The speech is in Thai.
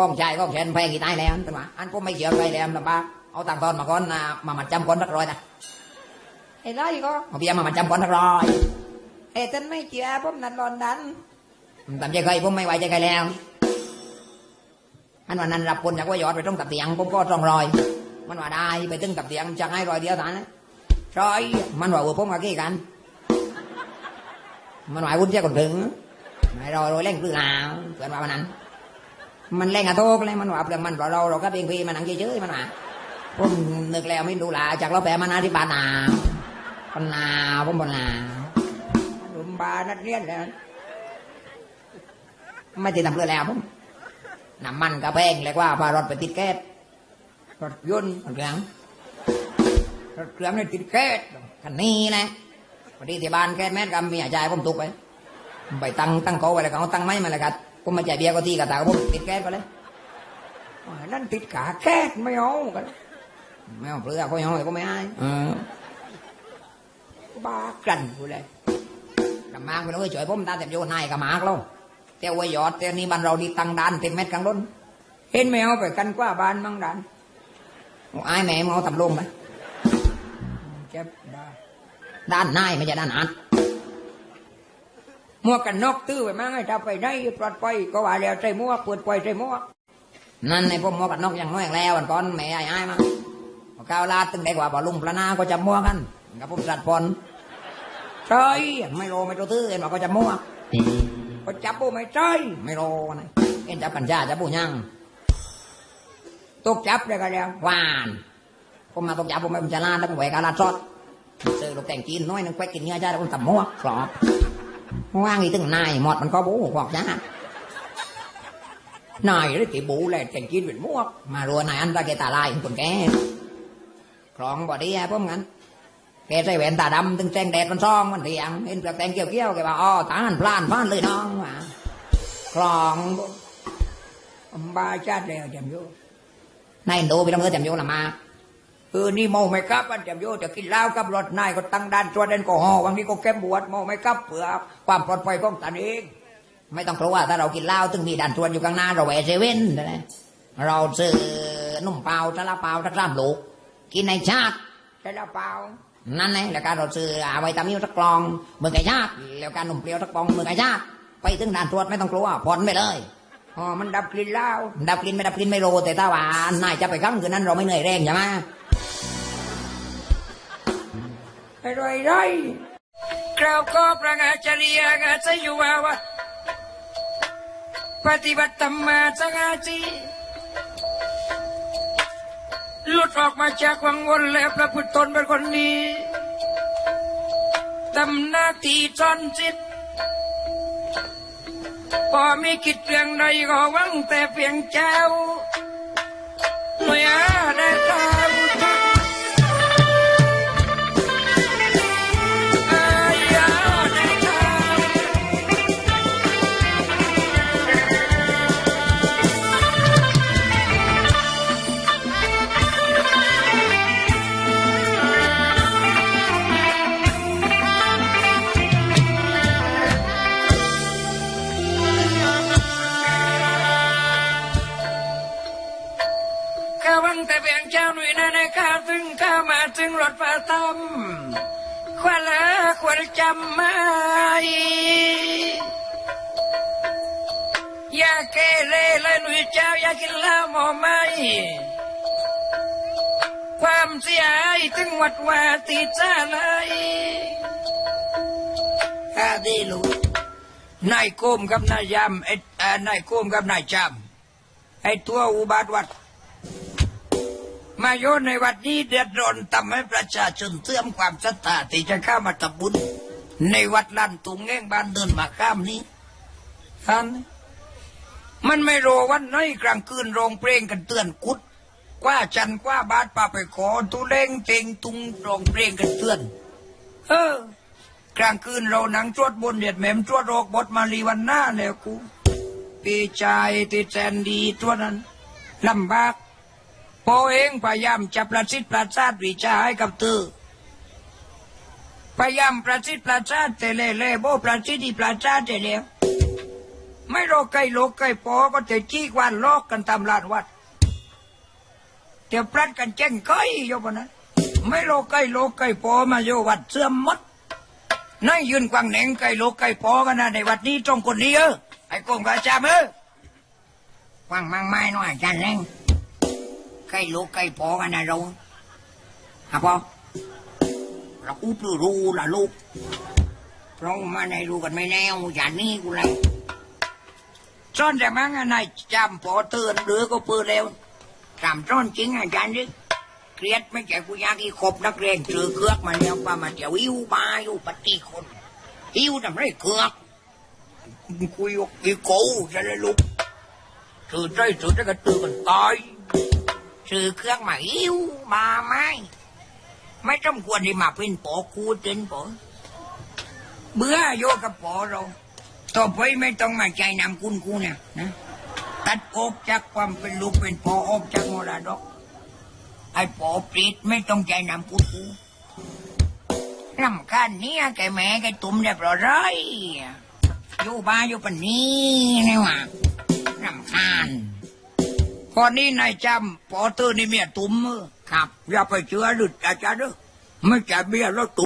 กล้องชายกล้องแขนแพงกี่ตายแล้วตั้งว่าอันผมไม่เกี่ยวอะไรแล้วลำบากเอาตังค์ตอนมาก่อนนะมามัดจำก่อนสักร้อยนะไอ้ร้อยก็เอาเบียร์มามัดจำก่อนสักร้อยเอ้ท่านไม่เชื่อผมนั่นรอนดันตามใจใครผมไม่ไว้ใจใครแล้ว อันวันนั้นรับคนจากว่ายอดไปต้องตับเตียงผมก็ต้องรอย มันว่าได้ไปตึงตับเตียงจะให้รอยเดียวเท่านั้นนะรอยมันว่าเออผมกับกี้กัน มันว่าวุ้นเจ้าคนถึงไม่รอยรอยเล่งคือหนาวเพื่อนว่าวันนั้น มันเล่งอะโทกเลยมันว่าเปลืองมันเราเราเราก็เพียงพีมันนั่งเฉยๆมันว่าผมนึกแล้วไม่รู้ละจากเราแปลมานาที่บ้านาวคนหนาวผมบนหนาวรุมบานัดเรียนแล้วไม่ติดตามเพื่อแล้วผมน้ำมันกระแพงเรียว่าพารถไปติดแก๊สรถยนต์รถเครื่องรถเครื่องนี่ติดแก๊สคันนี้แหละพอดีที่บ้านแก๊สแม่กับเมียใจายผมตุกไปไปตั้งตั้งเขาไว้แล้วเขาตั้งไม้มาเลยครับ ผมมาจ่ายเบียร์ก็ที่กับตาผมติดแก๊สไปเลยอ๋อนั่นติดขาแก๊สไม่เอากันไม่เอาเปลือกก็ไม่เอาก็ไม่ให้เออบ้ากันกูเลยกำมากไปเลยช่วยผมตาเต็มโยนให้กับมากแล้วแต่ว่ายอดแต่นี่บ้านเราดีตังดานเต็มเม็ดกลางล้นเห็นแมวไปกันกว่าบ้านมั่งดานเอาอายแม่มาเอาทำลงไหมเจ็บได้ด้านนายไม่ใช่ด้านอัด หมวกกันนอกตื้อไปมั่งให้ถ้าไปได้ปลอดภัยก็ว่าแล้วใส่หมวกเปิดไฟใส่หมวกนั่นในพวกหมวกกันนอกอย่างน้อยอย่างแล้ววันก่อนแม่ไอ้ไอ้มาก้าวลาตึงได้กว่าบ่ลุงพระนาก็จะมัวกันกับผมสัตว์พรใช่ไม่โลไม่โตตื้อเห็นว่าก็จะมัวก็จับปูไม่ใช่ไม่รอนะเอ็นจับกัญชาจับปูยังตกจับเลยก็แล้วหวานผมมาตกจับผมไม่เป็นจาลาต้องแหวกอาลาซอดซื้อลูกแต่งกินน้อยนึงแควกินเนื้อจ้าแล้วผมทำมัวกรอบว่างอีตึงนายหมดมันก็บูขอกจ้านายได้ตีบูเลยแต่งกินเป็นมวกมารัวกรอบ อดี้พวกงั้นแกใส่แหวนตาดำตึงแจงแดดมันซองมันเถียงเห็นเปลือกแตงเกี่ยวเกี่ยวๆแกว่าอ๋อตาหันพลานพลานเเออนี่เมาไม่กับอันจำโยจะกินเหล้ากับรถนายก็ตั้งด่านตรวจแอลกอฮอล์บางทีก็แก้มบวชเมาไม่กับเพื่อความปลอดภัยของตนเอง ไม่ต้องกลัวถ้าเรากินเหล้าตึงมีด่านตรวจอยู่ข้างหน้าเราแหวะเซเว่นนะเราซื้อนุ่มเปล่าซาลาเปล่าสักสามลูกกินในชาติซาลาเปล่านั่นไงแล้วการเราซื้ออาไว้ตามิวสักกลองมือไก่ชาติแล้วการหนุ่มเปรี้ยวสักกลองมือไก่ชาติไปถึงด่านตรวจไม่ต้องกลัวผ่อนไปเลยอ๋อมันดับกลิ่นเหล้าดับกลิ่นไม่ดับกลิ่นไม่โรแต่ถ้าว่านายจะไปครั้งคืนนั้นเราไม่เหนื่อยแรงใช่ไหม ไอ้ไรไรกราบก็ประงาจริยากาศอยู่ว่าวะปฏิบัติธรรมาสังาจีหลุดออกมาจากวังวนแล้วประพฤติตนเป็นคนดีทำหน้าที่จอนจิตพอมีกิจเพียงใดก็วังแต่เพียงเจ้าหน่วยอาาวังแต่เพียงเจ้าหนุ่ยนาในข้าถึงข้ามาถึงรถประตมควรละควรจำไม่อย่าเกเรเลยหนุ่ยเจ้าอยากินเหล้าหมอไม่ความเสียหายถึงวัดวาตีจ้าเลยข้าดีลูกนายโกมกับนายยำไอ้นายโกมกับนายจำไอ้ตัวอุบาทวัด มาโยนในวัดนี้เดือดร้อนทำให้ประชาชนเสื่อมความศรัทธาที่จะเข้ามาทำบุญ ในวัดลันตุงแง่งบ้านเดินมาข้ามนี้ท่านมันไม่รอวันไหนกลางคืนโรงเพลงกันเตือนกุดกว่าจันกว่าบาทป่าไปขอตุเล่งเตงตุงโรงเพลงกันเตือน เออ กลางคืนเราหนังจวดบนเด็ดแหม่มจวดโรกบทมาลีวันหน้าแล้วกูปีใจติดแสนดีตัวนั้นลำบาก พอเองพยายามจะประสิทธิ์ประสาทวิชาให้กับเธอพยายามประสิทธิ์ประสาทแต่เล่เล่โบประสิทธิ์ประสาทแต่แล้วไม่รอไก่โลกไก่ปอก็จะจี้วานลอกกันตามลานวัดเดี๋ยวปลัดกันแจ้งไก่โยบนะไม่รอไก่โลกไก่ปอมาโยวัดเสื่อมมดนั่งยืนกวางแหนงไก่โลกไก่ปอกันนะในวัดนี้ตรงคนนี้เออไอ้กงกระจามเออกวางมังไม้หน่อยจันแรง ไก่โลกไก่ปอกันนะเราฮะปอเราอุปรู้ละลูกเพราะมาในรู้กันไม่แน่อย่างนี้กูเลยซ่อนแต่มั้งนายจำพอเตือนหรือก็ปืนเร็วจำซ่อนจริงอาจารย์ดิเครียดไม่ใช่กูยากอีขบนักเรียนถือเครือกมาแล้วป้ามาเดี๋ยวอิวมาอยู่ปฏิคนอิวทำไรเครือกคุยกับอีโก้จะเลยลุกถือใจถือได้ก็ตือกันตาย ถือเครื่องมาอิวมาไหมไม่ต้องควรที่มาเป็นปอคูเต็นปอเบื่อโยกับปอเราต่อไปไม่ต้องมาใจนำคุณกูเนี่ยนะตัดอกจากความเป็นลูกเป็นปอออกจากมรดกไอ้ปอปรีดไม่ต้องใจนำคุณกูรำคาญเนี่ยแกแม่แกตุ่มเรียบร้อยอยู่บ้านอยู่ปนนี้นี่หว่ารำคา ญพอนี้นายจำปอเตอร์นี่เมียตุ่มเออครับ อย่าไปเชื่อหลุดอาจารย์เด้อไม่จ่ายเบี้ยแล้วตุ่ม